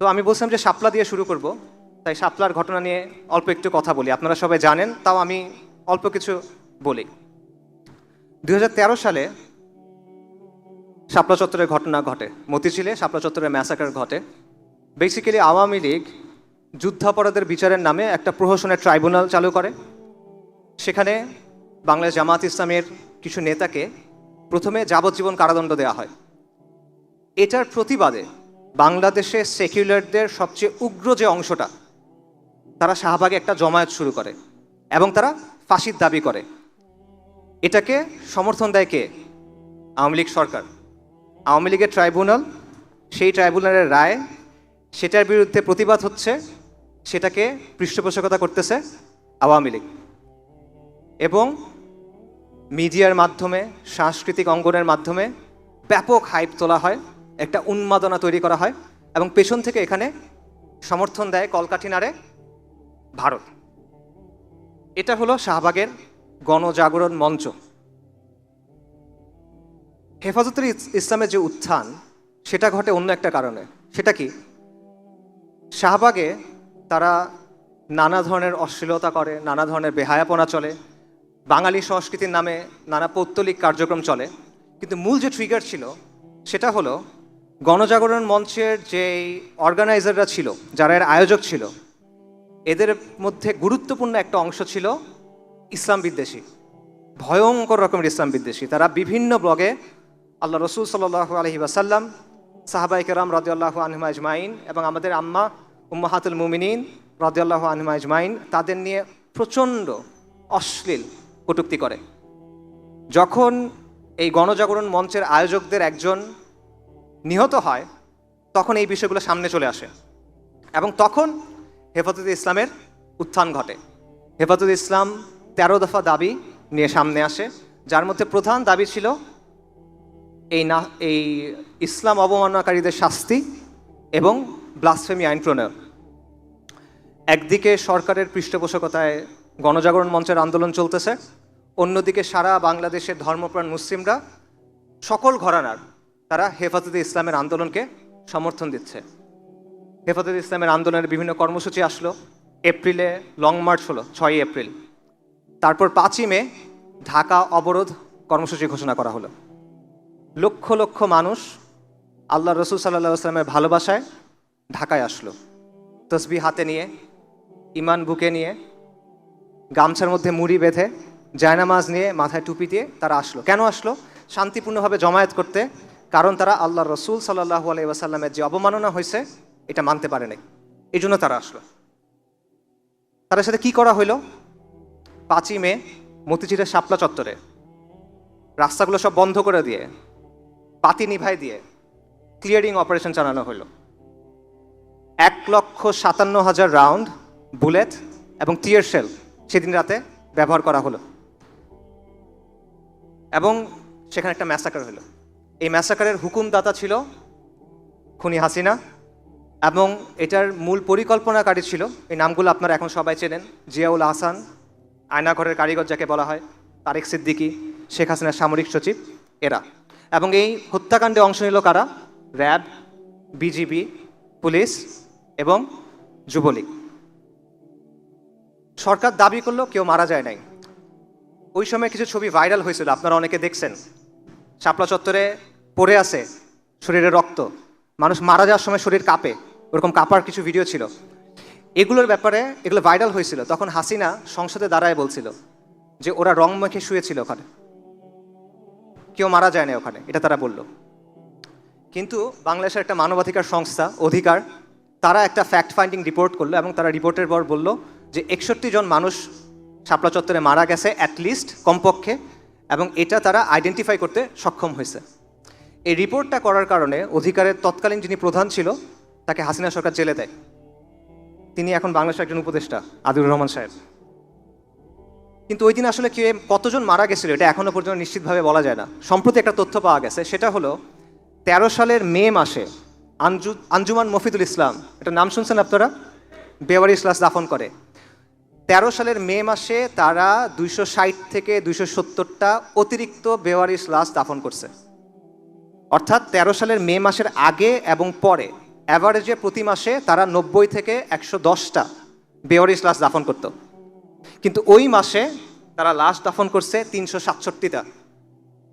তো আমি বলছিলাম যে শাপলা দিয়ে শুরু করব। তাই শাপলার ঘটনা নিয়ে অল্প একটু কথা বলি। আপনারা সবাই জানেন, তাও আমি অল্প কিছু বলি। দু হাজার তেরো সালে শাপলা চত্বরের ঘটনা ঘটে। মতিঝিলে শাপলা চত্বরের ম্যাসাকার ঘটে। বেসিক্যালি আওয়ামী লীগ যুদ্ধাপরাধের বিচারের নামে একটা প্রহসনের ট্রাইব্যুনাল চালু করে। সেখানে বাংলাদেশ জামাত ইসলামের কিছু নেতাকে প্রথমে যাবজ্জীবন কারাদণ্ড দেওয়া হয়। এটার প্রতিবাদে বাংলাদেশে সেকুলারদের সবচেয়ে উগ্র যে অংশটা, তারা শাহবাগে একটা জমায়েত শুরু করে এবং তারা ফাঁসির দাবি করে। এটাকে সমর্থন দেয় কে? আওয়ামী লীগ সরকার। আওয়ামী লীগের ট্রাইব্যুনাল, সেই ট্রাইব্যুনালের রায়, সেটার বিরুদ্ধে প্রতিবাদ হচ্ছে, সেটাকে পৃষ্ঠপোষকতা করতেছে আওয়ামী লীগ। এবং মিডিয়ার মাধ্যমে, সাংস্কৃতিক অঙ্গনের মাধ্যমে ব্যাপক হাইপ তোলা হয়। একটা উন্মাদনা তৈরি করা হয় এবং পেছন থেকে এখানে সমর্থন দেয় কলকাঠি নাড়ে ভারত। এটা হলো শাহবাগের গণজাগরণ মঞ্চ। হেফাজতের ইস- ইসলামের যে উত্থান, সেটা ঘটে অন্য একটা কারণে। সেটা কি? শাহবাগে তারা নানা ধরনের অশ্লীলতা করে, নানা ধরনের বেহায়াপনা চলে, বাঙালি সংস্কৃতির নামে নানা পৌত্তলিক কার্যক্রম চলে। কিন্তু মূল যে ট্রিগার ছিল, সেটা হলো গণজাগরণ মঞ্চের যে অর্গানাইজাররা ছিল, যারা এর আয়োজক ছিল, এদের মধ্যে গুরুত্বপূর্ণ একটা অংশ ছিল ইসলাম বিদ্বেষী। ভয়ঙ্কর রকমের ইসলাম বিদ্বেষী। তারা বিভিন্ন ব্লগে আল্লাহ রসুল সাল্লাহ আলহি ওয়াসাল্লাম সাহাবাই কেরাম রাজিয়াল্লাহ আনহুমা আজমাইন এবং আমাদের আম্মা উম্মাহাতুল মুমিনিন রাজিয়াল্লাহ আনহুমা আজমাইন, তাদের নিয়ে প্রচণ্ড অশ্লীল কটুক্তি করে। যখন এই গণজাগরণ মঞ্চের আয়োজকদের একজন নিহত হয়, তখন এই বিষয়গুলো সামনে চলে আসে। এবং তখন হেফাজত ইসলামের উত্থান ঘটে। হেফাজত ইসলাম তেরো দফা দাবি নিয়ে সামনে আসে, যার মধ্যে প্রধান দাবি ছিল এই না, এই ইসলাম অবমাননাকারীদের শাস্তি এবং ব্লাসফেমি আইন প্রণয়ন। একদিকে সরকারের পৃষ্ঠপোষকতায় গণজাগরণ মঞ্চের আন্দোলন চলতেছে, অন্যদিকে সারা বাংলাদেশের ধর্মপ্রাণ মুসলিমরা সকল ঘরানার তারা হেফাজতে ইসলামের আন্দোলনকে সমর্থন দিচ্ছে। হেফাজত ইসলামের আন্দোলনের বিভিন্ন কর্মসূচি আসলো। এপ্রিলে, লং মার্চ হলো, ছয়ই এপ্রিল। তারপর পাঁচই মে, ঢাকা অবরোধ কর্মসূচি ঘোষণা করা হলো। লক্ষ লক্ষ মানুষ আল্লাহ রসুল সাল্লাহ আসলামের ভালোবাসায় ঢাকায় আসলো। তসবি হাতে নিয়ে ইমান বুকে নিয়ে, গামছার মধ্যে মুড়ি বেঁধে, জায়নামাজ নিয়ে মাথায় টুপি দিয়ে তারা আসলো। কেন আসলো? শান্তিপূর্ণভাবে জমায়েত করতে কারণ তারা আল্লাহ রসুল সাল্লাহু আলাই ওয়াসাল্লামের যে অবমাননা হয়েছে, এটা মানতে পারে নাই। এই জন্য তারা আসলো। তাদের সাথে কি করা হইল? পাঁচই মে মতিঝিলের শাপলা চত্বরে রাস্তাগুলো সব বন্ধ করে দিয়ে পাতি নিভাই দিয়ে ক্লিয়ারিং অপারেশন চালানো হলো এক লক্ষ সাতান্ন হাজার রাউন্ড বুলেট এবং টিয়ার শেল সেদিন রাতে ব্যবহার করা হলো। এবং সেখানে একটা ম্যাসাকার হলো এই ম্যাসাকারের হুকুমদাতা ছিল খুনি হাসিনা এবং এটার মূল পরিকল্পনাকারী ছিল। এই নামগুলো আপনারা এখন সবাই চেনেন। জিয়াউল আহসান, আয়নাঘরের কারিগর যাকে বলা হয়, তারেক সিদ্দিকি, শেখ হাসিনার সামরিক সচিব, এরা। এবং এই হত্যাকাণ্ডে অংশ নিল কারা? র্যাব, বিজিবি, পুলিশ এবং যুবলীগ। সরকার দাবি করল কেউ মারা যায় নাই। ওই সময় কিছু ছবি ভাইরাল হয়েছিল, আপনারা অনেকে দেখছেন। শাপলা চত্বরে পড়ে আছে শরীরে রক্ত। মানুষ মারা যাওয়ার সময় শরীর কাঁপে। ওরকম কাঁপার কিছু ভিডিও ছিল। এগুলোর ব্যাপারে এগুলো ভাইরাল হয়েছিল। তখন হাসিনা সংসদে দাঁড়ায় বলছিল যে, ওরা রং মেখে শুয়েছিল ওখানে। কেউ মারা যায় না ওখানে। এটা তারা বলল। কিন্তু বাংলাদেশের একটা মানবাধিকার সংস্থা, অধিকার, তারা একটা ফ্যাক্ট ফাইন্ডিং রিপোর্ট করল এবং তারা রিপোর্টের পর বলল যে, একষট্টি জন মানুষ শাপলা চত্বরে মারা গেছে অ্যাটলিস্ট কমপক্ষে এবং এটা তারা আইডেন্টিফাই করতে সক্ষম হয়েছে। এই রিপোর্টটা করার কারণে অধিকারের তৎকালীন যিনি প্রধান ছিল, তাকে হাসিনা সরকার জেলে দেয়। তিনি এখন বাংলাদেশের একজন উপদেষ্টা, আদিউর রহমান সাহেব। কিন্তু ওই দিন আসলে কে, কতজন মারা গেছিল, এটা এখনও পর্যন্ত নিশ্চিতভাবে বলা যায় না। সম্প্রতি একটা তথ্য পাওয়া গেছে, সেটা হলো, তেরো সালের মে মাসে আঞ্জু আঞ্জুমান মফিদুল ইসলাম এটা নাম শুনছেন আপনারা? বেওয়ারি ইসলাস দাফন করে। তেরো সালের মে মাসে তারা দুইশো ষাট থেকে দুইশো সত্তরটা অতিরিক্ত বেওয়ারিশ লাশ দাফন করছে। অর্থাৎ তেরো সালের মে মাসের আগে এবং পরে অ্যাভারেজে প্রতি মাসে তারা নব্বই থেকে একশো দশটা বেওয়ারিশ লাশ দাফন করত। কিন্তু ওই মাসে তারা লাশ দাফন করছে তিনশো সাতষট্টিটা।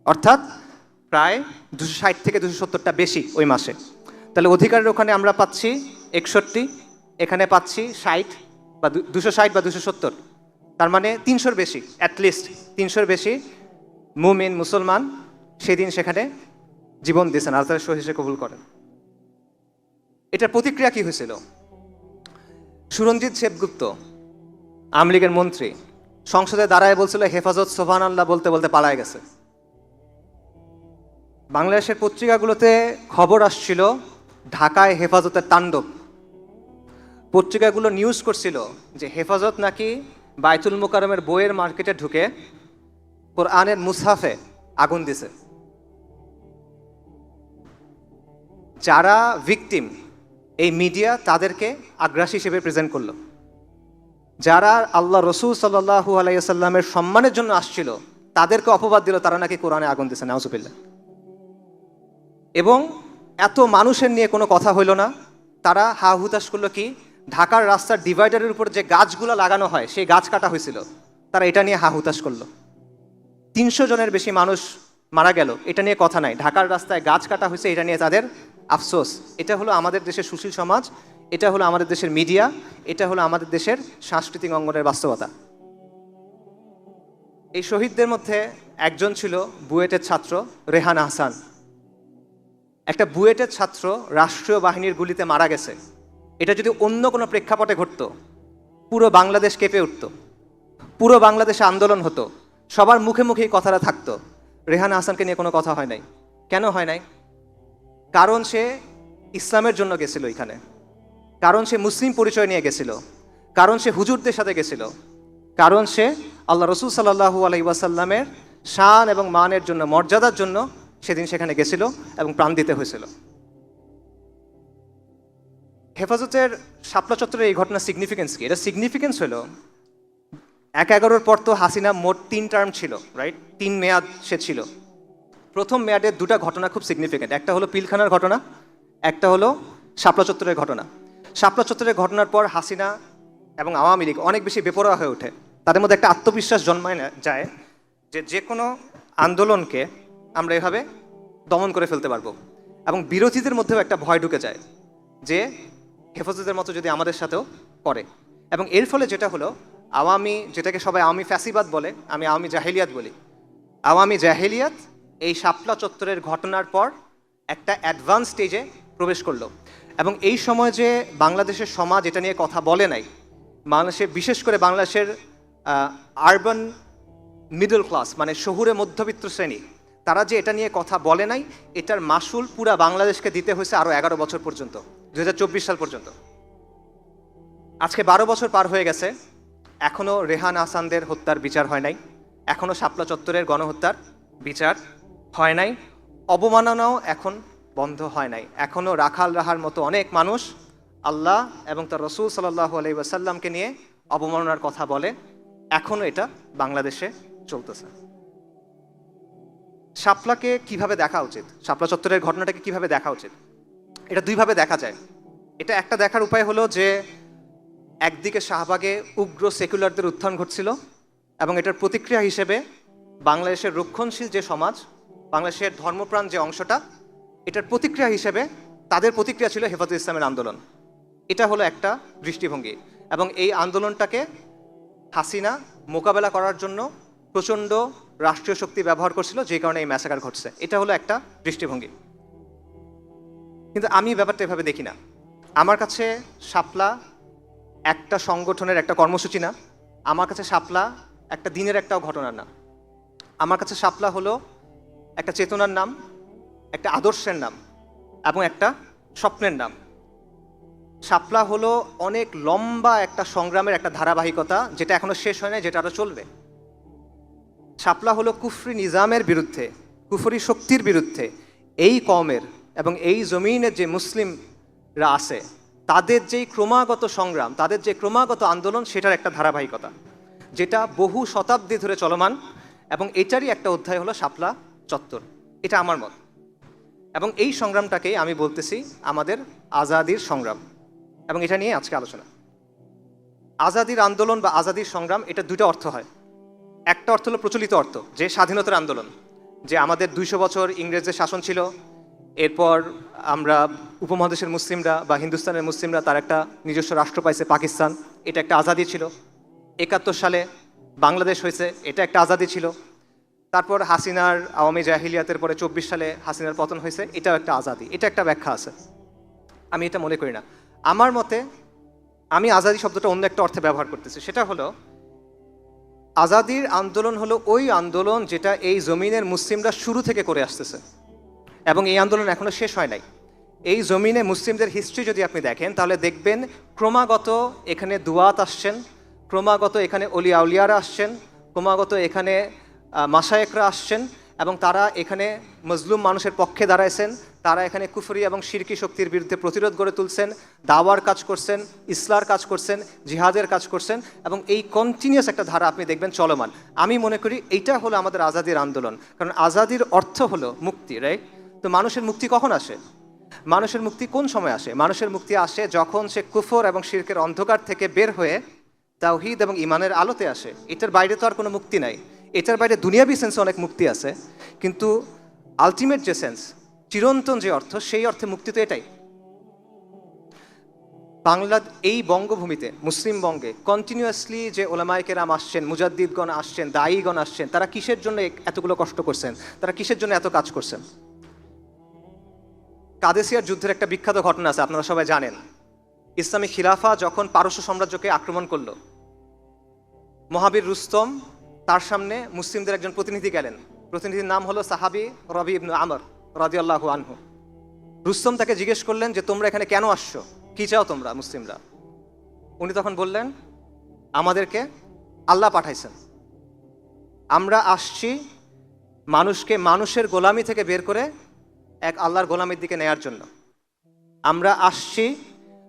অর্থাৎ প্রায় দুশো ষাট থেকে দুশো সত্তরটা বেশি ওই মাসে। তাহলে অধিকারের ওখানে আমরা পাচ্ছি একষট্টি, এখানে পাচ্ছি ষাট বা দুশো ষাট বা দুশো সত্তর। তার মানে তিনশোর বেশি অ্যাটলিস্ট তিনশোর বেশি মুমিন, মুসলমান সেদিন সেখানে জীবন দিয়েছেন। তারা সহিসে কবুল করেন। এটার প্রতিক্রিয়া কি হয়েছিল? সুরঞ্জিত সেবগুপ্ত আওয়ামী লীগের মন্ত্রী, সংসদে দাঁড়ায় বলছিল, হেফাজত সোভান আল্লাহ বলতে বলতে পালায় গেছে। বাংলাদেশের পত্রিকাগুলোতে খবর আসছিল, ঢাকায় হেফাজতের তাণ্ডব। পত্রিকাগুলো নিউজ করছিল যে হেফাজত নাকি বাইতুল মোকারমের বইয়ের মার্কেটে ঢুকে কোরআনের মুসাফে আগুন দিছে। যারা ভিকটিম এই মিডিয়া তাদেরকে আগ্রাসী হিসেবে প্রেজেন্ট করল। যারা আল্লাহ রসুল সাল্লাহু আলাইসাল্লামের সম্মানের জন্য আসছিল, তাদেরকে অপবাদ দিল, তারা নাকি কোরআনে আগুন দিছে নাউজুবিল্লা এবং এত মানুষের নিয়ে কোনো কথা হইল না, তারা হা হুতাশ করল কি ঢাকার রাস্তার ডিভাইডারের উপর যে গাছগুলো লাগানো হয়, সেই গাছ কাটা হয়েছিল। তারা এটা নিয়ে হা হুতাশ করল। তিনশো জনের বেশি মানুষ মারা গেল, এটা নিয়ে কথা নাই। ঢাকার রাস্তায় গাছ কাটা হয়েছে, এটা নিয়ে তাদের আফসোস। এটা হলো আমাদের দেশের সুশীল সমাজ, এটা হলো আমাদের দেশের মিডিয়া এটা হলো আমাদের দেশের সাংস্কৃতিক অঙ্গনের বাস্তবতা। এই শহীদদের মধ্যে একজন ছিল বুয়েটের ছাত্র রেহান আহসান। একটা বুয়েটের ছাত্র রাষ্ট্রীয় বাহিনীর গুলিতে মারা গেছে। এটা যদি অন্য কোনো প্রেক্ষাপটে ঘটতো, পুরো বাংলাদেশ কেঁপে উঠত, পুরো বাংলাদেশে আন্দোলন হতো, সবার মুখে মুখেই কথাটা থাকতো, রেহান হাসানকে নিয়ে কোনো কথা হয় নাই। কেন হয় নাই? কারণ সে ইসলামের জন্য গেছিল এখানে, কারণ সে মুসলিম পরিচয় নিয়ে গেছিল, কারণ সে হুজুরদের সাথে গেছিল, কারণ সে আল্লাহ রসুল সাল্লাহু আলহিবাসাল্লামের শান এবং মানের জন্য, মর্যাদার জন্য সেদিন সেখানে গেছিল এবং প্রাণ দিতে হয়েছিল। হেফাজতের শাপলা চত্বরের এই ঘটনার সিগনিফিকেন্স কি? এটা সিগনিফিকেন্স হলো, এক এগারোর পর তো হাসিনা মোট তিন টার্ম ছিল রাইট তিন মেয়াদ সে ছিল। প্রথম মেয়াদের দুটা ঘটনা খুব সিগনিফিকেন্ট একটা হলো পিলখানার ঘটনা, একটা হলো শাপলা চত্বরের ঘটনা। শাপলা চত্বরের ঘটনার পর হাসিনা এবং আওয়ামী লীগ অনেক বেশি বেপরোয়া হয়ে ওঠে। তাদের মধ্যে একটা আত্মবিশ্বাস জন্মায় না, যায় যে যে কোনো আন্দোলনকে আমরা এভাবে দমন করে ফেলতে পারব। এবং বিরোধীদের মধ্যেও একটা ভয় ঢুকে যায় যে হেফাজতের মতো যদি আমাদের সাথেও করে। এবং এর ফলে যেটা হলো, আওয়ামী যেটাকে সবাই আওয়ামী ফ্যাসিবাদ বলে, আমি আওয়ামী জাহেলিয়াত বলি। আওয়ামী জাহেলিয়াত এই শাপলা চত্বরের ঘটনার পর একটা অ্যাডভান্স স্টেজে প্রবেশ করল। এবং এই সময় যে বাংলাদেশের সমাজ এটা নিয়ে কথা বলে নাই বাংলাদেশের বিশেষ করে বাংলাদেশের আরবান মিডল ক্লাস মানে শহুরে মধ্যবিত্ত শ্রেণি, তারা যে এটা নিয়ে কথা বলে নাই, এটার মাসুল পুরা বাংলাদেশকে দিতে হয়েছে আরও এগারো বছর পর্যন্ত। দু হাজার চব্বিশ সাল পর্যন্ত। আজকে বারো বছর পার হয়ে গেছে। এখনও রেহান আসানদের হত্যার বিচার হয় নাই। এখনও শাপলা চত্বরের গণহত্যার বিচার হয় নাই। অবমাননাও এখন বন্ধ হয় নাই। এখনও রাখাল রাহার মতো অনেক মানুষ আল্লাহ এবং তার রসুল সাল্লাহ আলাই ওয়াসাল্লামকে নিয়ে অবমাননার কথা বলে। এখনও এটা বাংলাদেশে চলতেছে। শাপলাকে কীভাবে দেখা উচিত? শাপলা চত্বরের ঘটনাটাকে কীভাবে দেখা উচিত? এটা দুইভাবে দেখা যায়। এটা একটা দেখার উপায় হলো যে একদিকে শাহবাগে উগ্র সেকুলারদের উত্থান ঘটছিল এবং এটার প্রতিক্রিয়া হিসেবে বাংলাদেশের রক্ষণশীল যে সমাজ, বাংলাদেশের ধর্মপ্রাণ যে অংশটা, এটার প্রতিক্রিয়া হিসেবে তাদের প্রতিক্রিয়া ছিল হেফাজত ইসলামের আন্দোলন। এটা হলো একটা দৃষ্টিভঙ্গি এবং এই আন্দোলনটাকে হাসিনা মোকাবেলা করার জন্য প্রচণ্ড রাষ্ট্রীয় শক্তি ব্যবহার করছিল যে কারণে এই ম্যাসাকার ঘটছে। এটা হলো একটা দৃষ্টিভঙ্গি। কিন্তু আমি ব্যাপারটা এভাবে দেখি না। আমার কাছে শাপলা একটা সংগঠনের একটা কর্মসূচি না। আমার কাছে শাপলা একটা দিনের একটাও ঘটনার না। আমার কাছে শাপলা হলো একটা চেতনার নাম, একটা আদর্শের নাম এবং একটা স্বপ্নের নাম। শাপলা হলো অনেক লম্বা একটা সংগ্রামের একটা ধারাবাহিকতা যেটা এখনও শেষ হয় না যেটা আরও চলবে। শাপলা হলো কুফরি নিজামের বিরুদ্ধে, কুফরি শক্তির বিরুদ্ধে এই কমের এবং এই জমিনের যে মুসলিমরা আছে, তাদের যেই ক্রমাগত সংগ্রাম, তাদের যে ক্রমাগত আন্দোলন, সেটার একটা ধারাবাহিকতা, যেটা বহু শতাব্দী ধরে চলমান এবং এটারই একটা অধ্যায় হলো শাপলা চত্বর। এটা আমার মত। এবং এই সংগ্রামটাকেই আমি বলতেছি আমাদের আজাদির সংগ্রাম। এবং এটা নিয়ে আজকে আলোচনা। আজাদির আন্দোলন বা আজাদির সংগ্রাম, এটা দুটো অর্থ হয়। একটা অর্থ হলো প্রচলিত অর্থ, যে স্বাধীনতার আন্দোলন, যে আমাদের দুইশো বছর ইংরেজদের শাসন ছিল এরপর আমরা উপমহাদেশের মুসলিমরা বা হিন্দুস্তানের মুসলিমরা তার একটা নিজস্ব রাষ্ট্র পাইছে পাকিস্তান। এটা একটা আজাদি ছিল। একাত্তর সালে বাংলাদেশ হয়েছে, এটা একটা আজাদি ছিল। তারপর হাসিনার আওয়ামী জাহিলিয়াতের পরে চব্বিশ সালে হাসিনার পতন হয়েছে, এটাও একটা আজাদি। এটা একটা ব্যাখ্যা আছে। আমি এটা মনে করি না। আমার মতে আমি আজাদি শব্দটা অন্য একটা অর্থে ব্যবহার করতেছি। সেটা হলো, আজাদির আন্দোলন হলো ওই আন্দোলন যেটা এই জমিনের মুসলিমরা শুরু থেকে করে আসতেছে। এবং এই আন্দোলন এখনও শেষ হয় নাই। এই জমিনে মুসলিমদের হিস্ট্রি যদি আপনি দেখেন, তাহলে দেখবেন ক্রমাগত এখানে দুয়াত আসছেন, ক্রমাগত এখানে অলি আউলিয়ারা আসছেন, ক্রমাগত এখানে মাসায়েকরা আসছেন এবং তারা এখানে মজলুম মানুষের পক্ষে দাঁড়াইছেন, তারা এখানে কুফরি এবং শিরকি শক্তির বিরুদ্ধে প্রতিরোধ গড়ে তুলছেন, দাওয়ার কাজ করছেন, ইসলার কাজ করছেন, জিহাদের কাজ করছেন এবং এই কন্টিনিউয়াস একটা ধারা আপনি দেখবেন চলমান। আমি মনে করি এইটা হলো আমাদের আজাদির আন্দোলন। কারণ আজাদির অর্থ হলো মুক্তি রাইট তো মানুষের মুক্তি কখন আসে? মানুষের মুক্তি কোন সময় আসে? মানুষের মুক্তি আসে যখন সে কুফর এবং শিরকের অন্ধকার থেকে বের হয়ে তাওহিদ এবং ইমানের আলোতে আসে। এটার বাইরে তো আর কোনো মুক্তি নাই। এটার বাইরে দুনিয়াবি সেন্সে অনেক মুক্তি আছে। কিন্তু আলটিমেট যে সেন্স চিরন্তন যে অর্থ, সেই অর্থে মুক্তি তো এটাই। বাংলা এই বঙ্গভূমিতে, মুসলিম বঙ্গে কন্টিনিউয়াসলি যে ওলামাইকেরাম আসছেন, মুজাদ্দিদগণ আসছেন, দায়ীগণ আসছেন, তারা কিসের জন্য এতগুলো কষ্ট করছেন? তারা কিসের জন্য এত কাজ করছেন? কাদেসিয়ার যুদ্ধের একটা বিখ্যাত ঘটনা আছে, আপনারা সবাই জানেন। ইসলামী খিলাফা যখন পারস্য সাম্রাজ্যকে আক্রমণ করল, মহাবীর রুস্তম, তার সামনে মুসলিমদের একজন প্রতিনিধি গেলেন। প্রতিনিধির নাম হলো সাহাবি রবি ইবনু আমর রাদিয়াল্লাহু আনহু। রুস্তম তাকে জিজ্ঞেস করলেন যে, তোমরা এখানে কেন আসছো? কি চাও তোমরা মুসলিমরা? উনি তখন বললেন, আমাদেরকে আল্লাহ পাঠাইছেন। আমরা আসছি মানুষকে মানুষের গোলামি থেকে বের করে এক আল্লাহর গোলামের দিকে নেয়ার জন্য। আমরা আসছি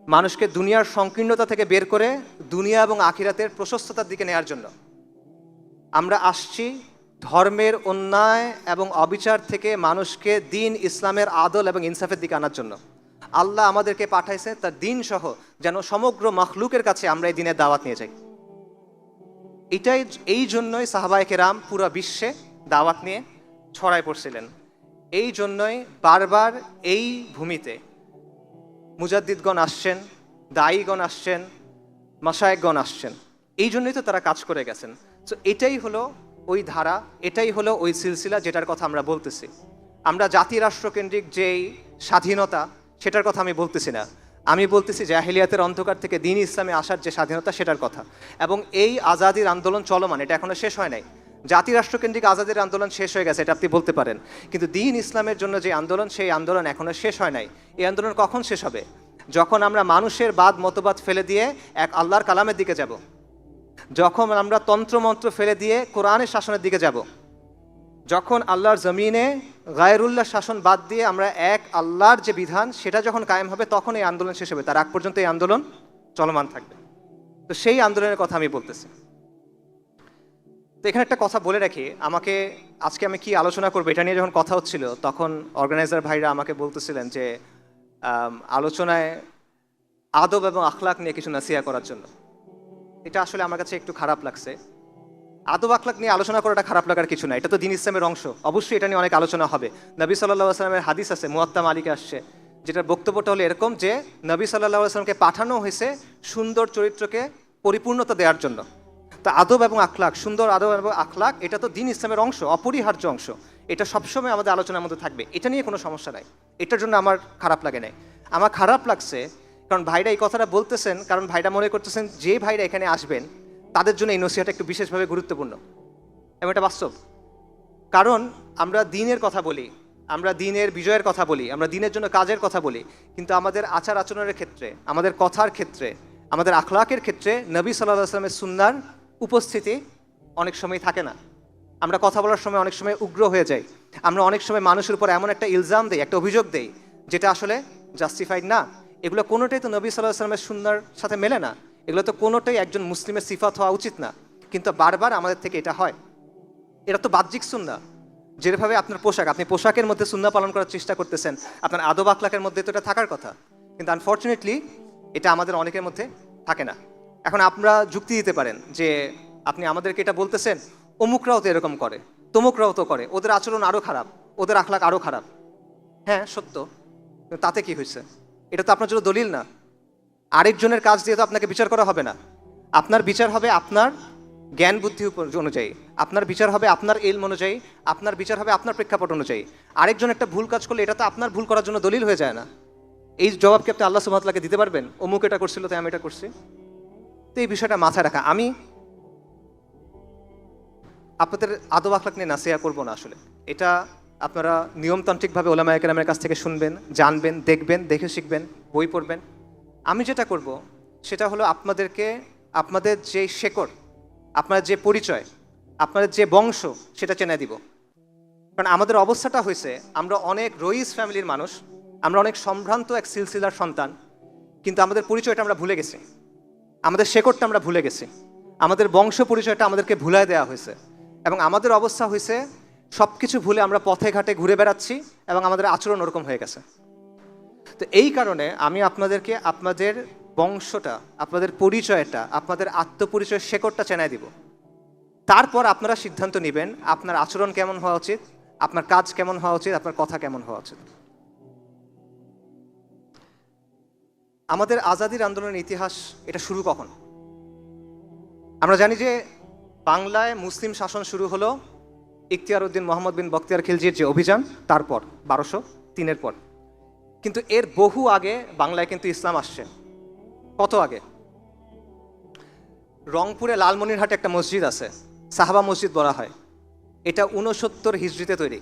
মানুষকে দুনিয়ার সংকীর্ণতা থেকে বের করে দুনিয়া এবং আখিরাতের প্রশস্ততার দিকে নেয়ার জন্য। আমরা আসছি ধর্মের অন্যায় এবং অবিচার থেকে মানুষকে দিন ইসলামের আদল এবং ইনসাফের দিকে আনার জন্য। আল্লাহ আমাদেরকে পাঠাইছে তার দিন সহ যেন সমগ্র মখলুকের কাছে আমরা এই দিনের দাওয়াত নিয়ে যাই। এটাই, এই জন্যই সাহাবায়কে রাম পুরো বিশ্বে দাওয়াত নিয়ে ছড়ায় পড়ছিলেন। এই জন্যই বারবার এই ভূমিতে মুজাদ্দিদগণ আসছেন, দায়ীগণ আসছেন মাসায়েকগণ আসছেন। এই জন্যই তো তারা কাজ করে গেছেন। তো এটাই হলো ওই ধারা, এটাই হলো ওই সিলসিলা যেটার কথা আমরা বলতেছি। আমরা জাতি রাষ্ট্রকেন্দ্রিক যেই স্বাধীনতা, সেটার কথা আমি বলতেছি না। আমি বলতেছি জাহিলিয়াতের অন্ধকার থেকে দিন ইসলামে আসার যে স্বাধীনতা, সেটার কথা। এবং এই আজাদির আন্দোলন চলমান, এটা এখনও শেষ হয় নাই। জাতি রাষ্ট্রকেন্দ্রিক আজাদের আন্দোলন শেষ হয়ে গেছে, এটা আপনি বলতে পারেন। কিন্তু দিন ইসলামের জন্য যে আন্দোলন, সেই আন্দোলন এখনও শেষ হয় নাই। এই আন্দোলন কখন শেষ হবে? যখন আমরা মানুষের বাদ, মতবাদ ফেলে দিয়ে এক আল্লাহর কালামের দিকে যাব। যখন আমরা তন্ত্রমন্ত্র ফেলে দিয়ে কোরআনের শাসনের দিকে যাব। যখন আল্লাহর জমিনে গায়রুল্লাহ শাসন বাদ দিয়ে আমরা এক আল্লাহর যে বিধান, সেটা যখন কায়েম হবে, তখন এই আন্দোলন শেষ হবে। তার আগ পর্যন্ত এই আন্দোলন চলমান থাকবে। তো সেই আন্দোলনের কথা আমি বলতেছি। তো এখানে একটা কথা বলে রাখি। আমাকে, আজকে আমি কি আলোচনা করব এটা নিয়ে যখন কথা হচ্ছিল, তখন অর্গানাইজার ভাইরা আমাকে বলতেছিলেন যে আলোচনায় আদব এবং আখলাক নিয়ে কিছু নাসিয়া করার জন্য। এটা আসলে আমার কাছে একটু খারাপ লাগছে। আদব আখলাক নিয়ে আলোচনা করাটা খারাপ লাগার কিছু না এটা তো দিন ইসলামের অংশ। অবশ্যই এটা নিয়ে অনেক আলোচনা হবে। নবী সাল্লাহ আসলামের হাদিস আছে, মুয়াত্তা মালিকে আসছে, যেটার বক্তব্যটা হলো এরকম যে, নবী সাল্লাহ আসলামকে পাঠানো হয়েছে সুন্দর চরিত্রকে পরিপূর্ণতা দেওয়ার জন্য। তো আদব এবং আখলাক, সুন্দর আদব এবং আখলাক, এটা তো দিন ইসলামের অংশ, অপরিহার্য অংশ। এটা সবসময় আমাদের আলোচনার মধ্যে থাকবে। এটা নিয়ে কোনো সমস্যা নাই। এটার জন্য আমার খারাপ লাগে নাই। আমার খারাপ লাগছে কারণ ভাইরা এই কথাটা বলতেছেন, কারণ ভাইরা মনে করতেছেন যে ভাইরা এখানে আসবেন, তাদের জন্য এই নসিহাটা একটু বিশেষভাবে গুরুত্বপূর্ণ। এবং এটা বাস্তব। কারণ আমরা দিনের কথা বলি, আমরা দিনের বিজয়ের কথা বলি, আমরা দিনের জন্য কাজের কথা বলি, কিন্তু আমাদের আচার আচরণের ক্ষেত্রে, আমাদের কথার ক্ষেত্রে, আমাদের আখলাকের ক্ষেত্রে নবী সাল্লাহ আসলামের সুন্নার উপস্থিতি অনেক সময় থাকে না। আমরা কথা বলার সময় অনেক সময় উগ্র হয়ে যাই। আমরা অনেক সময় মানুষের উপর এমন একটা ইলজাম দেই, একটা অভিযোগ দেই, যেটা আসলে জাস্টিফাইড না। এগুলো কোনোটাই তো নবী সাল্লাহ আসলামের সুন্নার সাথে মেলে না। এগুলো তো কোনোটাই একজন মুসলিমের সিফাত হওয়া উচিত না। কিন্তু বারবার আমাদের থেকে এটা হয়। এটা তো বাহ্যিক সুন্না যেভাবে আপনার পোশাক, আপনি পোশাকের মধ্যে সুন্না পালন করার চেষ্টা করতেছেন, আপনার আদব আখলাকের মধ্যে তো এটা থাকার কথা। কিন্তু আনফর্চুনেটলি এটা আমাদের অনেকের মধ্যে থাকে না। এখন আপনারা যুক্তি দিতে পারেন যে আপনি আমাদেরকে এটা বলতেছেন, অমুকরাও তো এরকম করে, তমুকরাও তো করে, ওদের আচরণ আরও খারাপ, ওদের আখলাক আরও খারাপ। হ্যাঁ সত্য তাতে কি হয়েছে? এটা তো আপনার জন্য দলিল না। আরেকজনের কাজ দিয়ে তো আপনাকে বিচার করা হবে না। আপনার বিচার হবে আপনার জ্ঞান বুদ্ধি অনুযায়ী, আপনার বিচার হবে আপনার এলম অনুযায়ী, আপনার বিচার হবে আপনার প্রেক্ষাপট অনুযায়ী। আরেকজন একটা ভুল কাজ করলে এটা তো আপনার ভুল করার জন্য দলিল হয়ে যায় না। এই জবাবকে আপনি আল্লাহ সুমাতলাকে দিতে পারবেন? অমুক এটা করছিল, তাই আমি এটা করছি। তো এই বিষয়টা মাথায় রাখা। আমি আপনাদের আদব আখলাক নিয়ে নাসিয়া করব না আসলে। এটা আপনারা নিয়মতান্ত্রিকভাবে ওলামা একরামের কাছ থেকে শুনবেন, জানবেন, দেখবেন, দেখে শিখবেন, বই পড়বেন। আমি যেটা করব সেটা হলো আপনাদেরকে আপনাদের যে শেকড় আপনার যে পরিচয়, আপনাদের যে বংশ সেটা চেনে দিব। কারণ আমাদের অবস্থাটা হয়েছে, আমরা অনেক রইস ফ্যামিলির মানুষ, আমরা অনেক সম্ভ্রান্ত এক সিলসিলার সন্তান, কিন্তু আমাদের পরিচয়টা আমরা ভুলে গেছি। আমাদের শেকড়টা আমরা ভুলে গেছি। আমাদের বংশ পরিচয়টা আমাদেরকে ভুলায় দেওয়া হয়েছে। এবং আমাদের অবস্থা হয়েছে সব কিছু ভুলে আমরা পথে ঘাটে ঘুরে বেড়াচ্ছি এবং আমাদের আচরণ ওরকম হয়ে গেছে। তো এই কারণে আমি আপনাদেরকে আপনাদের বংশটা, আপনাদের পরিচয়টা, আপনাদের আত্মপরিচয় শেকড়টা চেনাই দিব। তারপর আপনারা সিদ্ধান্ত নেবেন আপনার আচরণ কেমন হওয়া উচিত, আপনার কাজ কেমন হওয়া উচিত, আপনার কথা কেমন হওয়া উচিত। আমাদের আজাদির আন্দোলনের ইতিহাস এটা শুরু কখন? আমরা জানি যে বাংলায় মুসলিম শাসন শুরু হলো ইখতিয়ার উদ্দিন মোহাম্মদ বিন বখতিয়ার খিলজির যে অভিযান, তারপর, বারোশো তিনের পর। কিন্তু এর বহু আগে বাংলায় কিন্তু ইসলাম আসছে। কত আগে? রংপুরে লালমনিরহাটে একটা মসজিদ আছে, সাহাবা মসজিদ বলা হয়। এটা উনসত্তর হিজড়িতে তৈরি।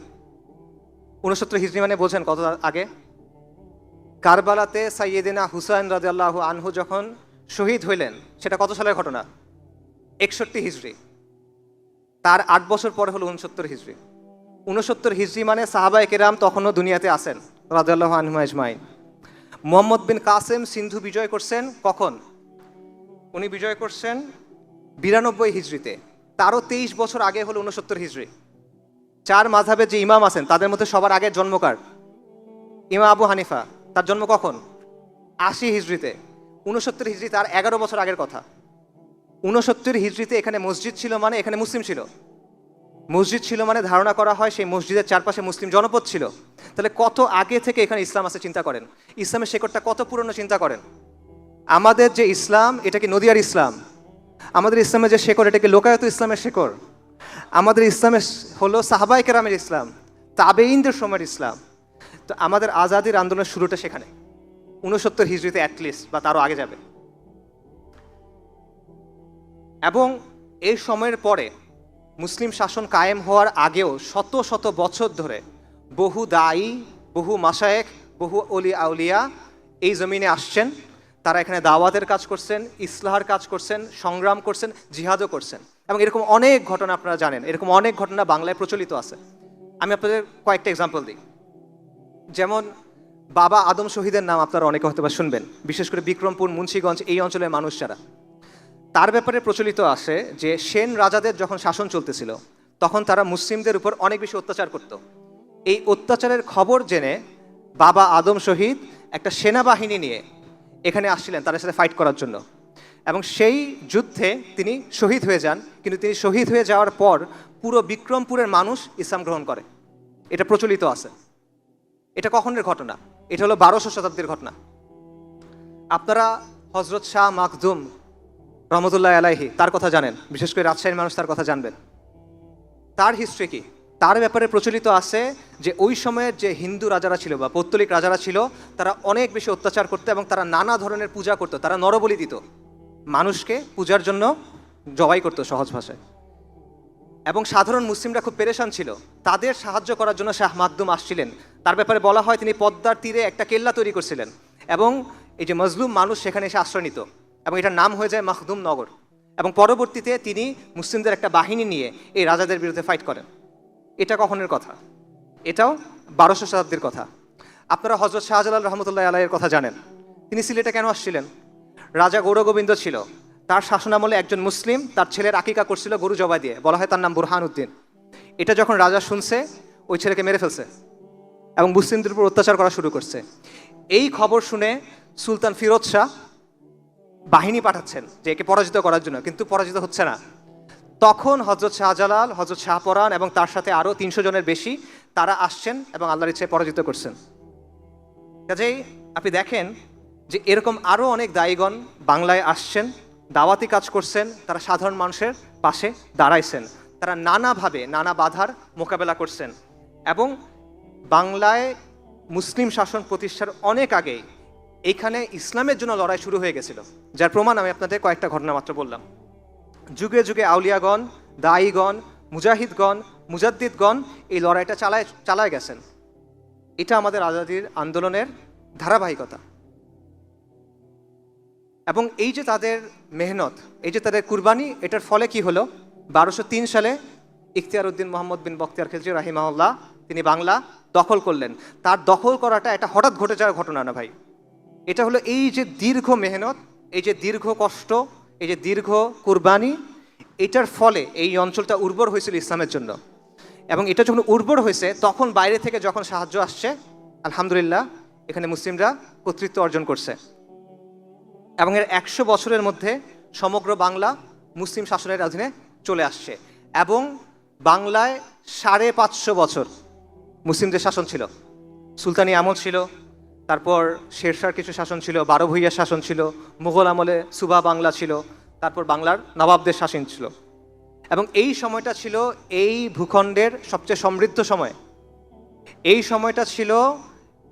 উনসত্তর হিজড়ি মানে বোঝেন কত আগে? কারবালাতে সাইয়েদিনা হুসাইন রাজিয়াল্লাহু আনহু যখন শহীদ হইলেন, সেটা কত সালের ঘটনা? একষট্টি হিজড়ি। তার আট বছর পরে হলো উনসত্তর হিজড়ি। উনসত্তর হিজড়ি মানে সাহাবায় কেরাম তখনও দুনিয়াতে আসেন রাজাল্লাহ আনহু আজমাইন। মোহাম্মদ বিন কাসেম সিন্ধু বিজয় করছেন কখন? উনি বিজয় করছেন বিরানব্বই হিজড়িতে। তারও তেইশ বছর আগে হলো উনসত্তর হিজড়ি। চার মাঝাবের যে ইমাম আছেন, তাদের মধ্যে সবার আগে জন্মকার ইমাম আবু হানিফা। তার জন্ম কখন? আশি হিজড়িতে। উনসত্তর হিজড়ি তার এগারো বছর আগের কথা। উনসত্তর হিজড়িতে এখানে মসজিদ ছিল মানে এখানে মুসলিম ছিল। মসজিদ ছিল মানে ধারণা করা হয় সেই মসজিদের চারপাশে মুসলিম জনপদ ছিল। তাহলে কত আগে থেকে এখানে ইসলাম আছে চিন্তা করেন? ইসলামের শেকড়টা কত পুরনো চিন্তা করেন? আমাদের যে ইসলাম, এটা কি নদিয়ার ইসলাম? আমাদের ইসলামের যে শেকড়, এটা কি লোকায়ত ইসলামের শেকড়? আমাদের ইসলামের হলো সাহাবাই কেরামের ইসলাম তাবেইনদের সময়ের ইসলাম। তো আমাদের আজাদির আন্দোলনের শুরুটা সেখানে। উনসত্তর হিজড়িতে অ্যাটলিস্ট বা তারও আগে যাবে। এবং এই সময়ের পরে মুসলিম শাসন কায়েম হওয়ার আগেও শত শত বছর ধরে বহু দায়ী, বহু মাসায়েক বহু অলি আউলিয়া এই জমিনে আসছেন। তারা এখানে দাওয়াতের কাজ করছেন, ইসলাহার কাজ করছেন, সংগ্রাম করছেন, জিহাদও করছেন। এবং এরকম অনেক ঘটনা আপনারা জানেন, এরকম অনেক ঘটনা বাংলায় প্রচলিত আছে। আমি আপনাদের কয়েকটা এক্সাম্পল দিই। যেমন বাবা আদম শহীদের নাম আপনারা অনেকে হয়তো বা শুনবেন। বিশেষ করে বিক্রমপুর, মুন্সীগঞ্জ এই অঞ্চলের মানুষ যারা। তার ব্যাপারে প্রচলিত আছে যে, সেন রাজাদের যখন শাসন চলতেছিল, তখন তারা মুসলিমদের উপর অনেক বেশি অত্যাচার করত। এই অত্যাচারের খবর জেনে বাবা আদম শহীদ একটা সেনাবাহিনী নিয়ে এখানে আসছিলেন তাদের সাথে ফাইট করার জন্য। এবং সেই যুদ্ধে তিনি শহীদ হয়ে যান, কিন্তু তিনি শহীদ হয়ে যাওয়ার পর পুরো বিক্রমপুরের মানুষ ইসলাম গ্রহণ করে। এটা প্রচলিত আছে। এটা কখনের ঘটনা? এটা হলো বারোশো শতাব্দীর ঘটনা। আপনারা হজরত শাহ মাকদুম রহমতুল্লাহ আলাইহি তার কথা জানেন, বিশেষ করে রাজশাহীর মানুষ তার কথা জানবেন। তার হিস্ট্রি কি? তার ব্যাপারে প্রচলিত আছে যে ওই সময়ের যে হিন্দু রাজারা ছিল বা পৌত্তলিক রাজারা ছিল, তারা অনেক বেশি অত্যাচার করতো এবং তারা নানা ধরনের পূজা করতো, তারা নরবলি দিত। মানুষকে পূজার জন্য জবাই করতো সহজ ভাষায়। এবং সাধারণ মুসলিমরা খুব পেরেশান ছিল। তাদের সাহায্য করার জন্য শাহ মাকদুম আসছিলেন। তার ব্যাপারে বলা হয় তিনি পদ্মার তীরে একটা কেল্লা তৈরি করছিলেন এবং এই যে মজলুম মানুষ সেখানে এসে আশ্রয় নিত এবং এটার নাম হয়ে যায় মাখদুম নগর এবং পরবর্তীতে তিনি মুসলিমদের একটা বাহিনী নিয়ে এই রাজাদের বিরুদ্ধে ফাইট করেন। এটা কখনের কথা? এটাও বারোশো শতাব্দীর কথা। আপনারা হজরত শাহজালাল রহমতুল্লাহ আলাইয়ের কথা জানেন। তিনি সিলেটে কেন আসছিলেন? রাজা গৌরগোবিন্দ ছিল। তার শাসনামলে একজন মুসলিম তার ছেলের আকিকা করছিল গরু জবাই দিয়ে। বলা হয় তার নাম বুরহান উদ্দিন। এটা যখন রাজা শুনছে, ওই ছেলেকে মেরে ফেলছে। এবং মুসলিমদের উপর অত্যাচার করা শুরু করছে। এই খবর শুনে সুলতান ফিরোজ শাহ বাহিনী পাঠাচ্ছেন যে একে পরাজিত করার জন্য, কিন্তু পরাজিত হচ্ছে না। তখন হজরত শাহজালাল হজরত শাহপরান এবং তার সাথে আরও তিনশো জনের বেশি তারা আসছেন এবং আল্লাহর ইচ্ছে পরাজিত করছেন। কাজেই আপনি দেখেন যে এরকম আরও অনেক দায়ীগণ বাংলায় আসছেন, দাওয়াতি কাজ করছেন, তারা সাধারণ মানুষের পাশে দাঁড়াইছেন, তারা নানাভাবে নানা বাধার মোকাবেলা করছেন এবং বাংলায় মুসলিম শাসন প্রতিষ্ঠার অনেক আগেই এইখানে ইসলামের জন্য লড়াই শুরু হয়ে গেছিল, যার প্রমাণ আমি আপনাদের কয়েকটা ঘটনা মাত্র বললাম। যুগে যুগে আউলিয়াগণ দায়ীগণ মুজাহিদগণ, মুজাদ্দিদগণ এই লড়াইটা চালায় চালায় গেছেন। এটা আমাদের আজাদির আন্দোলনের ধারাবাহিকতা। এবং এই যে তাদের মেহনত, এই যে তাদের কুরবানি, এটার ফলে কি হলো? বারোশো সালে ইখতিয়ার উদ্দিন মোহাম্মদ বিন বখতিয়ার খিলজি রাহিমাউল্লাহ তিনি বাংলা দখল করলেন। তার দখল করাটা এটা হঠাৎ ঘটে যাওয়ার ঘটনা না ভাই। এটা হলো এই যে দীর্ঘ মেহনত, এই যে দীর্ঘ কষ্ট, এই যে দীর্ঘ কুরবানি, এটার ফলে এই অঞ্চলটা উর্বর হয়েছিল ইসলামের জন্য। এবং এটা যখন উর্বর হয়েছে, তখন বাইরে থেকে যখন সাহায্য আসছে, আলহামদুলিল্লাহ, এখানে মুসলিমরা কর্তৃত্ব অর্জন করছে। এবং এর একশো বছরের মধ্যে সমগ্র বাংলা মুসলিম শাসনের অধীনে চলে আসছে। এবং বাংলায় সাড়ে পাঁচশো বছর মুসলিমদের শাসন ছিল। সুলতানি আমল ছিল, তারপর শেরশার কিছু শাসন ছিল বারো ভূইয়ার শাসন ছিল, মুঘল আমলে সুবা বাংলা ছিল, তারপর বাংলার নবাবদের শাসন ছিল। এবং এই সময়টা ছিল এই ভূখণ্ডের সবচেয়ে সমৃদ্ধ সময়। এই সময়টা ছিল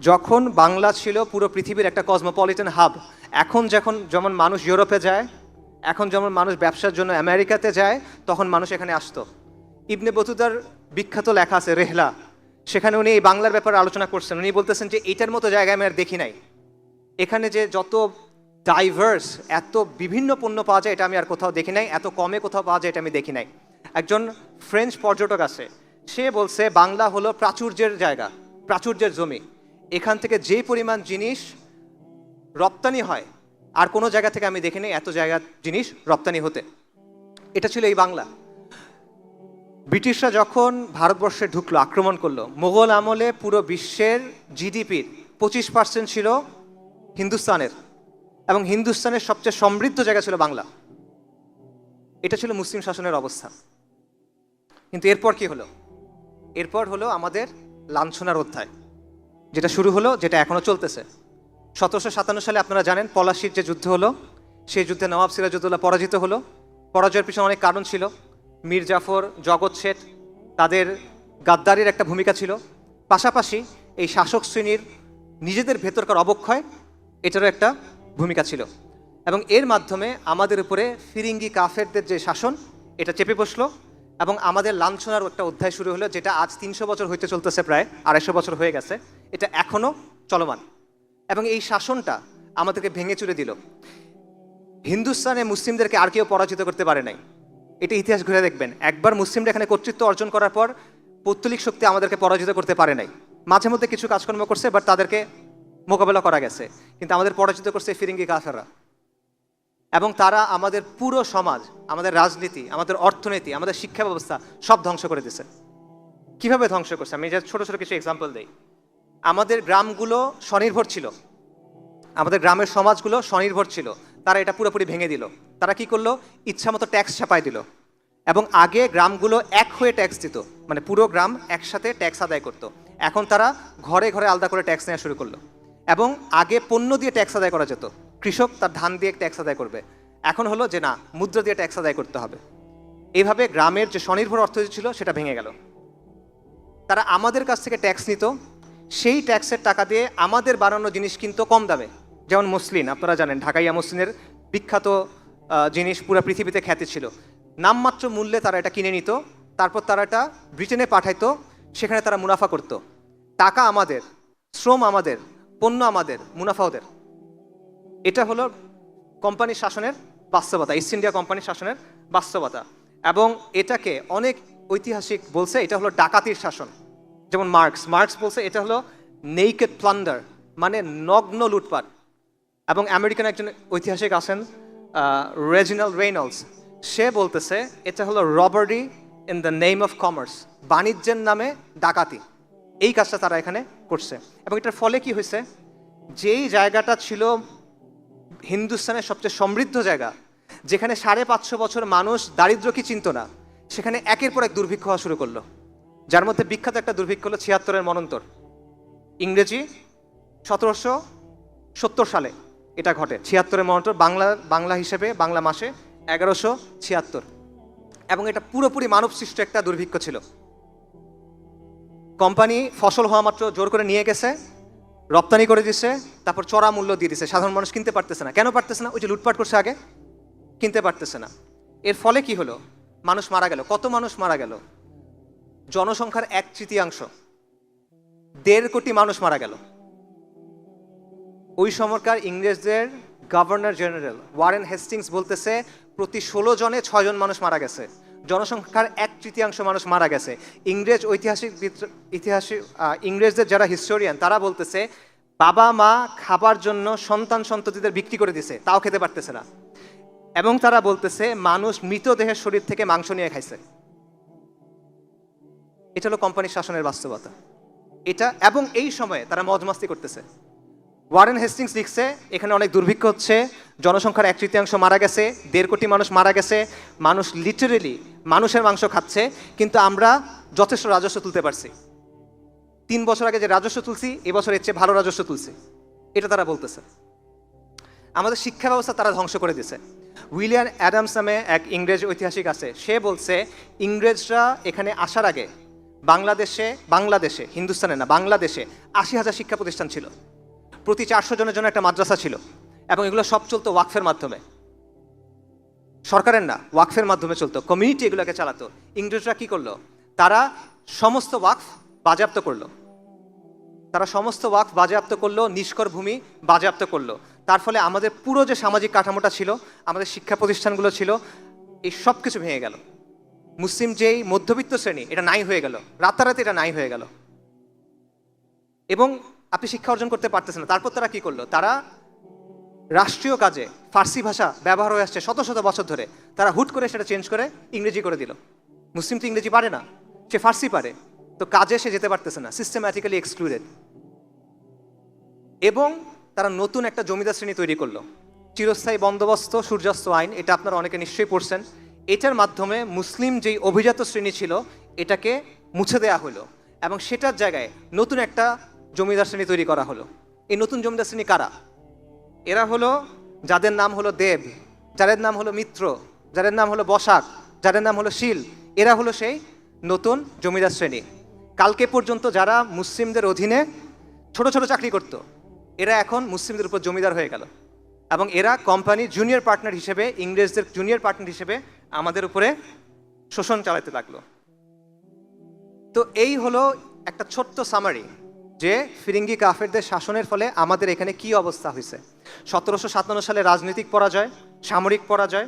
যখন বাংলা ছিল পুরো পৃথিবীর একটা কসমোপলিটন হাব এখন যখন যেমন মানুষ ইউরোপে যায়, এখন যেমন মানুষ ব্যবসার জন্য আমেরিকাতে যায়, তখন মানুষ এখানে আসতো। ইবনে বতুদার বিখ্যাত লেখা আছে, রেহলা। সেখানে উনি এই বাংলার ব্যাপারে আলোচনা করছেন। উনি বলতেছেন যে এটার মতো জায়গায় আমি আর দেখি নাই। এখানে যে যত ডাইভার্স এত বিভিন্ন পণ্য পাওয়া যায় এটা আমি আর কোথাও দেখি নাই। এত কমে কোথাও পাওয়া যায় এটা আমি দেখি নাই। একজন ফ্রেঞ্চ পর্যটক আছে। সে বলছে, বাংলা হলো প্রাচুর্যের জায়গা, প্রাচুর্যের জমি। এখান থেকে যে পরিমাণ জিনিস রপ্তানি হয়, আর কোনো জায়গা থেকে আমি দেখিনি এত জায়গার জিনিস রপ্তানি হতে। এটা ছিল এই বাংলা। ব্রিটিশরা যখন ভারতবর্ষে ঢুকলো, আক্রমণ করল, মোগল আমলে পুরো বিশ্বের জিডিপির পঁচিশ পার্সেন্ট ছিল হিন্দুস্তানের এবং হিন্দুস্তানের সবচেয়ে সমৃদ্ধ জায়গা ছিল বাংলা। এটা ছিল মুসলিম শাসনের অবস্থা। কিন্তু এরপর কি হলো? এরপর হলো আমাদের লাঞ্ছনার অধ্যায়, যেটা শুরু হলো, যেটা এখনও চলতেছে। সতেরোশো সাতান্ন সালে আপনারা জানেন, পলাশির যে যুদ্ধ হলো, সেই যুদ্ধে নবাব সিরাজউদ্দৌলা পরাজিত হলো। পরাজয়ের পিছনে অনেক কারণ ছিল। মীর জাফর, জগৎ শেঠ তাদের গাদ্দারির একটা ভূমিকা ছিল। পাশাপাশি এই শাসক শ্রেণির নিজেদের ভেতরকার অবক্ষয় এটারও একটা ভূমিকা ছিল। এবং এর মাধ্যমে আমাদের উপরে ফিরিঙ্গি কাফেরদের যে শাসন, এটা চেপে বসল এবং আমাদের লাঞ্ছনার একটা অধ্যায় শুরু হলো, যেটা আজ তিনশো বছর হইতে চলতেছে প্রায়, আড়াইশো বছর হয়ে গেছে। এটা এখনও চলমান। এবং এই শাসনটা আমাদেরকে ভেঙে চুরে দিল। হিন্দুস্তানে মুসলিমদেরকে আর কেউ পরাজিত করতে পারে নাই। এটা ইতিহাস ঘুরে দেখবেন। একবার মুসলিমরা এখানে কর্তৃত্ব অর্জন করার পর পৌত্তলিক শক্তি আমাদেরকে পরাজিত করতে পারে নাই। মাঝে মধ্যে কিছু কাজকর্ম করছে বাট তাদেরকে মোকাবেলা করা গেছে। কিন্তু আমাদের পরাজিত করছে ফিরিঙ্গি কাফেররা। এবং তারা আমাদের পুরো সমাজ, আমাদের রাজনীতি, আমাদের অর্থনীতি, আমাদের শিক্ষা ব্যবস্থা সব ধ্বংস করে দিছে। কীভাবে ধ্বংস করছে? আমি যে ছোট ছোট কিছু এক্সাম্পল দিই। আমাদের গ্রামগুলো স্বনির্ভর ছিল। আমাদের গ্রামের সমাজগুলো স্বনির্ভর ছিল। তারা এটা পুরোপুরি ভেঙে দিল। তারা কি করল? ইচ্ছামতো ট্যাক্স ছাপাই দিল। এবং আগে গ্রামগুলো এক হয়ে ট্যাক্স দিত। মানে পুরো গ্রাম একসাথে ট্যাক্স আদায় করতো। এখন তারা ঘরে ঘরে আলাদা করে ট্যাক্স নেওয়া শুরু করল। এবং আগে পণ্য দিয়ে ট্যাক্স আদায় করা যেত। কৃষক তার ধান দিয়ে ট্যাক্স আদায় করবে। এখন হলো যে না, মুদ্রা দিয়ে ট্যাক্স আদায় করতে হবে। এইভাবে গ্রামের যে স্বনির্ভর অর্থনীতি ছিল, সেটা ভেঙে গেল। তারা আমাদের কাছ থেকে ট্যাক্স নিত। সেই ট্যাক্সের টাকা দিয়ে আমাদের বানানো জিনিস কিনতো কম দামে। যেমন মসলিন, আপনারা জানেন, ঢাকাইয়া মসলিনের বিখ্যাত জিনিস পুরো পৃথিবীতে খ্যাতি ছিল। নামমাত্র মূল্যে তারা এটা কিনে নিত, তারপর তারা এটা ব্রিটেনে পাঠাইতো, সেখানে তারা মুনাফা করত। টাকা আমাদের, শ্রম আমাদের, পণ্য আমাদের, মুনাফা ওদের। এটা হলো কোম্পানির শাসনের বাস্তবতা, ইস্ট ইন্ডিয়া কোম্পানির শাসনের বাস্তবতা। এবং এটাকে অনেক ঐতিহাসিক বলছে, এটা হলো ডাকাতির শাসন। যেমন মার্কস মার্কস বলছে এটা হলো নেইকেড প্লান্ডার মানে নগ্ন লুটপাট। এবং আমেরিকান একজন ঐতিহাসিক আছেন রেজিনাল রেইনল্ডস সে বলতেছে, এটা হলো robbery in the name of commerce বাণিজ্যের নামে ডাকাতি। এই কাজটা তারা এখানে করছে। এবং এটার ফলে কি হয়েছে? যেই জায়গাটা ছিল হিন্দুস্তানের সবচেয়ে সমৃদ্ধ জায়গা, যেখানে সাড়ে পাঁচশো বছর মানুষ দারিদ্র কি চিনত না, সেখানে একের পর এক দুর্ভিক্ষ হওয়া শুরু করল। যার মধ্যে বিখ্যাত একটা দুর্ভিক্ষ হলো ছিয়াত্তরের মনন্তর। ইংরেজি সতেরোশো সত্তর সালে এটা ঘটে। ছিয়াত্তরের মনন্তর বাংলা বাংলা হিসেবে, বাংলা মাসে এগারোশো ছিয়াত্তর। এবং এটা পুরোপুরি মানব সৃষ্ট একটা দুর্ভিক্ষ ছিল। কোম্পানি ফসল হওয়া মাত্র জোর করে নিয়ে গেছে, রপ্তানি করে দিছে, তারপর চড়া মূল্য দিয়ে দিছে। সাধারণ মানুষ কিনতে পারতেছে না। কেন পারতেছে না? ওই যে লুটপাট করছে আগে, কিনতে পারতেছে না। এর ফলে কি হলো? মানুষ মারা গেল। কত মানুষ মারা গেল? জনসংখ্যার এক তৃতীয়াংশ। দেড় কোটি মানুষ মারা গেল। ওই সময়কার ইংরেজদের গভর্নর জেনারেল ওয়ারেন হেস্টিংস বলতেছে, প্রতি ষোলো জনে ছয়জন মানুষ মারা গেছে। জনসংখ্যার এক তৃতীয়াংশ মানুষ মারা গেছে। ইংরেজ ঐতিহাসিক ইতিহাসিক ইংরেজদের যারা হিস্টোরিয়ান তারা বলতেছে, বাবা, মা খাবার জন্য সন্তান সন্ততিদের বিক্রি করে দিছে, তাও খেতে পারতেছে না। এবং তারা বলতেছে, মানুষ মৃতদেহের শরীর থেকে মাংস নিয়ে খাইছে। এটা হলো কোম্পানির শাসনের বাস্তবতা। এটা এবং এই সময়ে তারা মজমাস্তি করতেছে। ওয়ারেন হেস্টিংস লিখছে, এখানে অনেক দুর্ভিক্ষ হচ্ছে, জনসংখ্যার এক তৃতীয়াংশ মারা গেছে, দেড় কোটি মানুষ মারা গেছে, মানুষ লিটারেলি মানুষের মাংস খাচ্ছে, কিন্তু আমরা যথেষ্ট রাজস্ব তুলতে পারছি। তিন বছর আগে যে রাজস্ব তুলছি, এবছর এর চেয়ে ভালো রাজস্ব তুলছি। এটা তারা বলতেছে। আমাদের শিক্ষা ব্যবস্থা তারা ধ্বংস করে দিছে উইলিয়াম অ্যাডামস নামে এক ইংরেজ ঐতিহাসিক আছে, সে বলছে, ইংরেজরা এখানে আসার আগে বাংলাদেশে বাংলাদেশে হিন্দুস্তানে না, বাংলাদেশে আশি হাজার শিক্ষা প্রতিষ্ঠান ছিল। প্রতি চারশো জনের জন্য একটা মাদ্রাসা ছিল এবং এগুলো সব চলতো ওয়াকফের মাধ্যমে। সরকারের না, ওয়াকফের মাধ্যমে চলতো। কমিউনিটি এগুলোকে চালাতো। ইংরেজরা কি করল? তারা সমস্ত ওয়াকফ বাজেয়াপ্ত করল। তারা সমস্ত ওয়াকফ বাজেয়াপ্ত করল, নিষ্কর ভূমি বাজেয়াপ্ত করল। তার ফলে আমাদের পুরো যে সামাজিক কাঠামোটা ছিল, আমাদের শিক্ষা প্রতিষ্ঠানগুলো ছিল, এই সব কিছু ভেঙে গেল। মুসলিম যেই মধ্যবিত্ত শ্রেণি, এটা নাই হয়ে গেল। রাতারাতি এটা নাই হয়ে গেল। এবং আপনি শিক্ষা অর্জন করতে পারতেছেন না। তারপর তারা কি করল? তারা রাষ্ট্রীয় কাজে ফার্সি ভাষা ব্যবহার হয়ে আসছে শত শত বছর ধরে। তারা হুট করে সেটা চেঞ্জ করে ইংরেজি করে দিল। মুসলিম তো ইংরেজি পারে না, সে ফার্সি পারে। তো কাজে সে যেতে পারতেছে না সিস্টেম্যাটিক্যালি এক্সক্লুডেড এবং তারা নতুন একটা জমিদার শ্রেণি তৈরি করল। চিরস্থায়ী বন্দোবস্ত, সূর্যাস্ত আইন, এটা আপনারা অনেকে নিশ্চয়ই পড়ছেন। এটার মাধ্যমে মুসলিম যেই অভিজাত শ্রেণি ছিল, এটাকে মুছে দেয়া হলো। এবং সেটার জায়গায় নতুন একটা জমিদার শ্রেণি তৈরি করা হলো। এই নতুন জমিদার শ্রেণি কারা? এরা হলো, যাদের নাম হলো দেব, যাদের নাম হলো মিত্র, যাদের নাম হলো বসাক, যাদের নাম হলো শিল, এরা হলো সেই নতুন জমিদার শ্রেণি। কালকে পর্যন্ত যারা মুসলিমদের অধীনে ছোট ছোট চাকরি করত, এরা এখন মুসলিমদের উপর জমিদার হয়ে গেল। এবং এরা কোম্পানি জুনিয়র পার্টনার হিসেবে, ইংরেজদের জুনিয়র পার্টনার হিসেবে আমাদের উপরে শোষণ চালাতে লাগল। তো এই হলো একটা ছোট্ট সামারি যে ফিরিঙ্গি কাফেরদের শাসনের ফলে আমাদের এখানে কি অবস্থা হয়েছে? সতেরোশো সাতান্ন সালে রাজনৈতিক পরাজয়, সামরিক পরাজয়,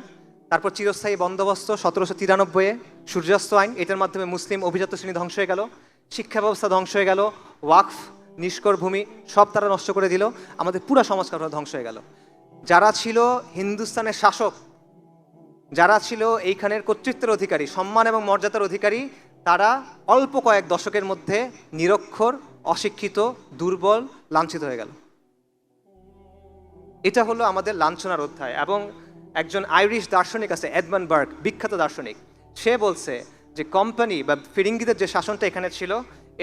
তারপর চিরস্থায়ী বন্দোবস্ত সতেরোশো তিরানব্বইয়ে, সূর্যাস্ত আইন, এটার মাধ্যমে মুসলিম অভিজাত শ্রেণি ধ্বংস হয়ে গেল, শিক্ষা ব্যবস্থা ধ্বংস হয়ে গেল, ওয়াকফ, নিষ্কর ভূমি, সব তারা নষ্ট করে দিল, আমাদের পুরো সমাজকার ধ্বংস হয়ে গেল। যারা ছিল হিন্দুস্তানের শাসক, যারা ছিল এইখানের কর্তৃত্বের অধিকারী, সম্মান এবং মর্যাদার অধিকারী তারা অল্প কয়েক দশকের মধ্যে নিরক্ষর, অশিক্ষিত, দুর্বল, লাঞ্ছিত হয়ে গেল। এটা হলো আমাদের লাঞ্ছনার অধ্যায় এবং একজন আইরিশ দার্শনিক আছে, এডমন বার্গ বিখ্যাত দার্শনিক। সে বলছে যে কোম্পানি বা ফিরিঙ্গিদের যে শাসনটা এখানে ছিল,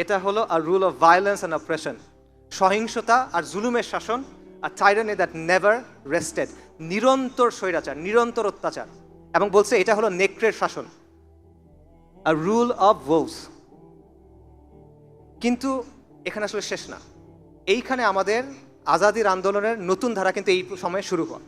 এটা হলো আর rule of violence and oppression সহিংসতা আর জুলুমের শাসন আর টাইরানি দ্যাট নেভার রেস্টেড নিরন্তর স্বৈরাচার, নিরন্তর অত্যাচার। এবং বলছে এটা হলো নেকড়ের শাসন। আর রুল অফ ভোস কিন্তু এখানে আসলে শেষ না। এইখানে আমাদের আজাদির আন্দোলনের নতুন ধারা কিন্তু এই সময়ে শুরু হয়।